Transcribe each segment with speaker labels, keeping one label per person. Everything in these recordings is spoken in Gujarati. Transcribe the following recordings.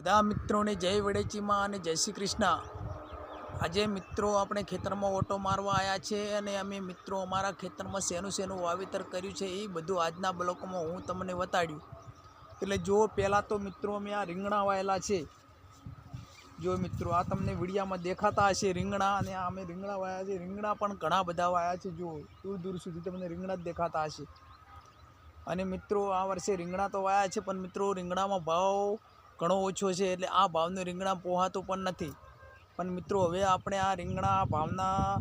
Speaker 1: બધા મિત્રોને જય વડેચીમાં અને જય શ્રી કૃષ્ણ. આજે મિત્રો આપણે ખેતરમાં ઓટો મારવા આવ્યા છે અને અમે મિત્રો અમારા ખેતરમાં શેનું શેનું વાવેતર કર્યું છે એ બધું આજના બ્લોકમાં હું તમને બતાડ્યું. એટલે જો પહેલાં તો મિત્રો અમે આ રીંગણા વાયેલા છે. જો મિત્રો આ તમને વિડીયામાં દેખાતા હશે રીંગણા અને આ અમે રીંગણા વાયા છે. રીંગણા પણ ઘણા બધા વાયા છે. જો દૂર દૂર સુધી તમને રીંગણા જ દેખાતા હશે. અને મિત્રો આ વર્ષે રીંગણા તો વાયા છે, પણ મિત્રો રીંગણામાં ભાવ ઘણો ઓછો છે એટલે આ ભાવનું રીંગણા પોહાતું પણ નથી. પણ મિત્રો, હવે આપણે આ રીંગણા ભાવના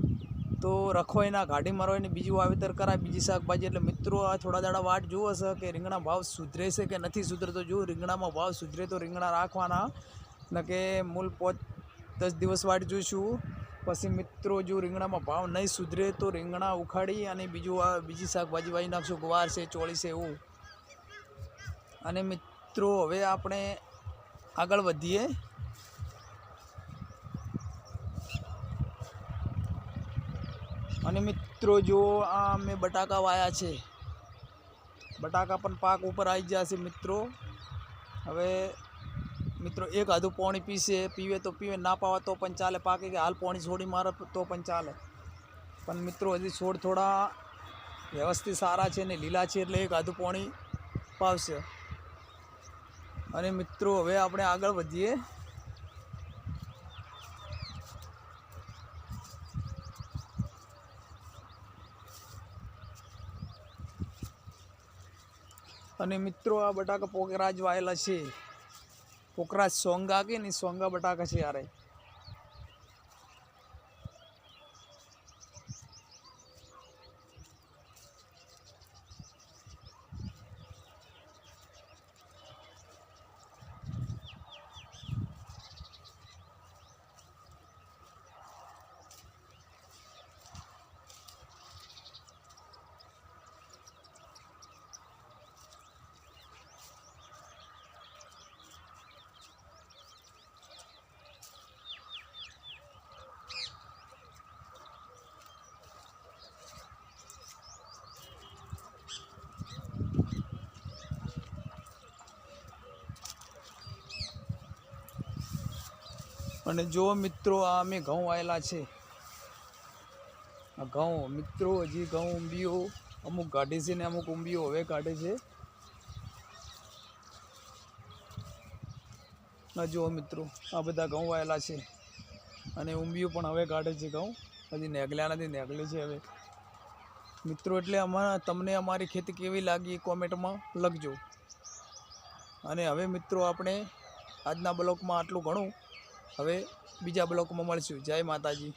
Speaker 1: તો રખોઈના ગાડી ને બીજું વાવેતર કરાય, બીજી શાકભાજી. એટલે મિત્રો, આ થોડા દાડા વાટ જુઓ છે કે રીંગણા ભાવ સુધરે છે કે નથી સુધરતો? જો રીંગણામાં ભાવ સુધરે તો રીંગણા રાખવાના. ન કે મૂળ પોત દસ દિવસ વાટ જોઈશું. પછી મિત્રો, જો રીંગણામાં ભાવ નહીં સુધરે તો રીંગણા ઉખાડી અને બીજું બીજી શાકભાજી વાવી નાખશું. ગવાર છે, ચોળી છે, એવું. અને મિત્રો, હવે આપણે આગળ વધીએ. અને મિત્રો, જો આ મેં બટાકા વાયા છે, બટાકા પણ પાક ઉપર આવી જશે મિત્રો. હવે મિત્રો, એક આધું પાણી પીશે, પીવે તો પીવે, ના પાવા તો પણ ચાલે. પાકે કે હાલ પાણી છોડી મારે તો પણ ચાલે. પણ મિત્રો, હજી છોડ થોડા વ્યવસ્થિત સારા છે ને લીલા છે એટલે એક આધું પાણી પાવશે. અને મિત્રો, હવે આપણે આગળ વધીએ. અને મિત્રો, આ બટાકા પોકરાજ વાયેલા છે. પોકરાજ સોંગા કે ને સોંગા બટાકા છે યારે અને જો મિત્રો આ અમે ઘઉં આવેલા છે, આ ઘઉં મિત્રો હજી ઘઉં ઊંબીઓ અમુક કાઢે છે ને અમુક ઊંબીઓ હવે કાઢે છે. આ જુઓ મિત્રો, આ બધા ઘઉં વાયેલા છે અને ઊંબીઓ પણ હવે કાઢે છે ઘઉં. હજી નેગલ્યા નથી, નેગલે છે હવે. મિત્રો, એટલે અમારા, તમને અમારી ખેતી કેવી લાગી એ કોમેન્ટમાં લખજો. અને હવે મિત્રો, આપણે આજના બ્લોકમાં આટલું ઘણું. હવે બીજા બ્લોકમાં મળશું. જય માતાજી.